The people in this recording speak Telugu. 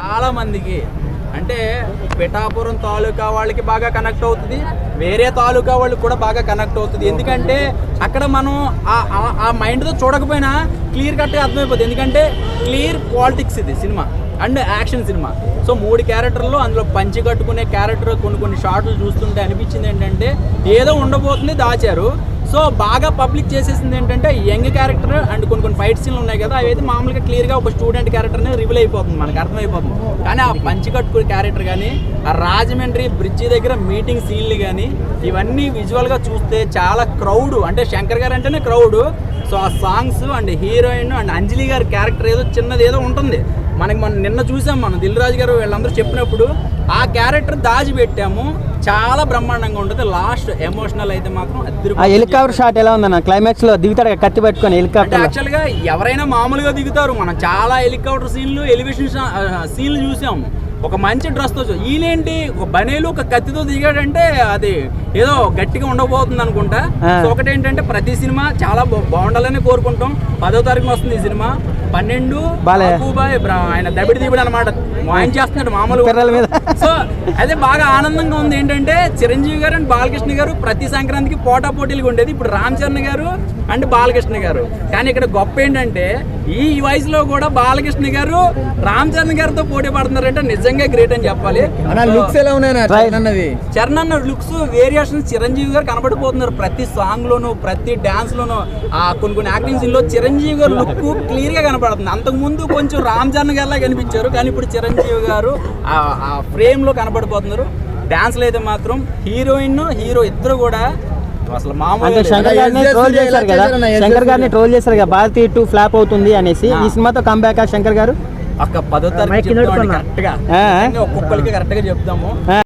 చాలా మందికి. అంటే పిఠాపురం తాలూకా వాళ్ళకి బాగా కనెక్ట్ అవుతుంది. వేరే తాలూకా వాళ్ళకి కూడా బాగా కనెక్ట్ అవుతుంది. ఎందుకంటే అక్కడ మనం ఆ- ఆ మైండ్తో చూడకపోయినా క్లియర్ కట్గా అర్థమైపోతుంది. ఎందుకంటే క్లియర్ పాలిటిక్స్ ఇది cinema. And action cinema. So మూడు క్యారెక్టర్లు అందులో పంచి కట్టుకునే క్యారెక్టర్ కొన్ని కొన్ని షార్ట్లు చూస్తుంటే అనిపించింది ఏంటంటే ఏదో ఉండబోతుంది దాచారు. సో బాగా పబ్లిక్ చేసేసింది ఏంటంటే యంగ్ క్యారెక్టర్ అండ్ కొన్ని కొన్ని ఫైట్ సీన్లు ఉన్నాయి కదా అవి అయితే మామూలుగా క్లియర్గా ఒక స్టూడెంట్ క్యారెక్టర్ అనేది రివీల్ అయిపోతుంది మనకు అర్థమైపోతుంది. కానీ ఆ పంచి కట్టుకునే క్యారెక్టర్ కానీ ఆ రాజమండ్రి బ్రిడ్జి దగ్గర మీటింగ్ సీన్లు కానీ ఇవన్నీ విజువల్గా చూస్తే చాలా క్రౌడ్ అంటే శంకర్ గారు అంటేనే క్రౌడ్ సో ఆ songs and heroine and Anjali గారి క్యారెక్టర్ ఏదో చిన్నది ఏదో ఉంటుంది. మనకి మనం నిన్న చూసాం మనం దిల్ రాజు గారు వీళ్ళందరూ చెప్పినప్పుడు ఆ క్యారెక్టర్ దాచిపెట్టాము చాలా బ్రహ్మాండంగా ఉంటుంది. లాస్ట్ ఎమోషనల్ అయితే మాత్రం ఆ. హెలికాప్టర్ షాట్ ఎలా ఉందన్న? క్లైమాక్స్లో దిగుతాడు కత్తి పట్టుకొని హెలికాప్టర్ యాక్చువల్గా ఎవరైనా మామూలుగా దిగుతారు. మనం చాలా హెలికాప్టర్ సీన్లు ఎలివేషన్ సీన్లు చూసాం. ఒక మంచి డ్రెస్తో చూ- ఈయనేంటి? ఒక బనేలు ఒక కత్తితో దిగాడంటే అది ఏదో గట్టిగా ఉండబోతుంది అనుకుంటా. సో ఒకటి ఏంటంటే ప్రతి సినిమా చాలా బాగుండాలని కోరుకుంటాం. పదో తారీఖున వస్తుంది ఈ సినిమా. పన్నెండు బాలయ్య. ఆయన దబిడి దిబిడి అనమాట ఆయన చేస్తున్నాడు మామూలు. సో అదే బాగా ఆనందంగా ఉంది. ఏంటంటే చిరంజీవి గారు అండ్ బాలకృష్ణ గారు ప్రతి సంక్రాంతికి పోటా పోటీలుగా ఉండేది. ఇప్పుడు రామ్ చరణ్ గారు అండ్ బాలకృష్ణ గారు. కానీ ఇక్కడ గొప్ప ఏంటంటే ఈ వయసులో కూడా బాలకృష్ణ గారు రామ్ చరణ్ గారితో పోటీ పడుతున్నారంటే నిజంగా గ్రేట్ అని చెప్పాలి. లుక్స్ ఎలా ఉన్నాయి చరణ్ అన్న లుక్స్ వేరియేషన్స్ చిరంజీవి గారు కనబడిపోతున్నారు. ప్రతి సాంగ్ లోను ప్రతి డాన్స్ లోను. ఆ కొన్ని కొన్ని యాక్టింగ్ సీన్లో చిరంజీవి గారు లుక్ క్లియర్గా కనపడుతుంది అంతకు ముందు కొంచెం రామ్ చరణ్ గారిలా కనిపించారు కానీ ఇప్పుడు చిరంజీవి గారు ఆ- ఆ ఫ్రేమ్లో కనబడిపోతున్నారు. డాన్స్లో అయితే మాత్రం హీరోయిన్ హీరో ఇద్దరు కూడా అసలు అంటే మామూలు శంకర్ గారిని ట్రోల్ చేశారు కదా. చేశారన్న, ఎస్ శంకర్ జే గారిని ట్రోల్ చేశారు కదా భారతీయ టూ ఫ్లాప్ అవుతుంది అనేసి. ఈ సినిమాతో కంబ్యాక్ శంకర్ గారు? ఒక్క పదో తారీఖు చెప్తామండి కరెక్ట్గా. ఆ. ఒక్కొక్కరికి కరెక్ట్గా చెప్తాము